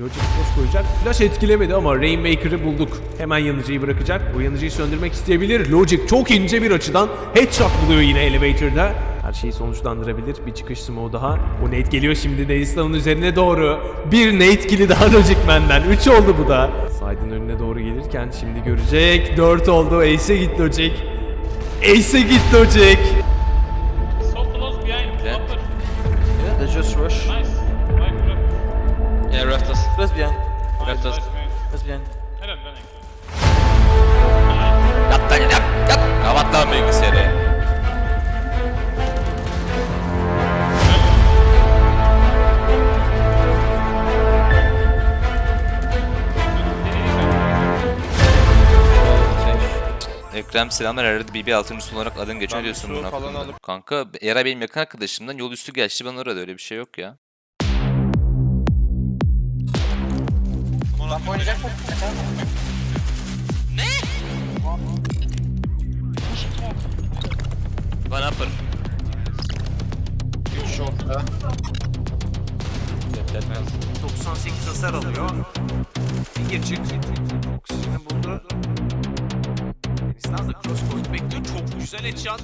Logic cross koyacak. Flash etkilemedi ama Rainmaker'ı bulduk. Hemen yanıcıyı bırakacak. O yanıcıyı söndürmek isteyebilir. Logic çok ince bir açıdan headshot buluyor yine elevator'da. Her şeyi sonuçlandırabilir. Bir çıkış smoke daha. O nade geliyor şimdi Neislav'ın üzerine doğru. Bir nade kill'i daha Logic Man'den. 3 oldu bu da. Side'ın önüne doğru gelirken şimdi görecek. 4 oldu. Ace'e git Logic. Ace'e git Logic. So close behind. Yeah, they just rush. Nice. Left behind. Nice, nice, man. Left behind. Helal lan Ekran. Yat lan yat yat. Kapat lan bilgisayarı. Ekrem selamlar herhalde BB 6. olarak adın geçiyor diyorsun alıp- Kanka Eray benim yakın arkadaşımdan yol üstü geçti bana orada öyle bir şey yok ya. Ne? One upper. 98 hasar alıyor. Bir gir çık. Oksijeni buldu. Denizden de cross point bekliyor. Çok güzel headshot.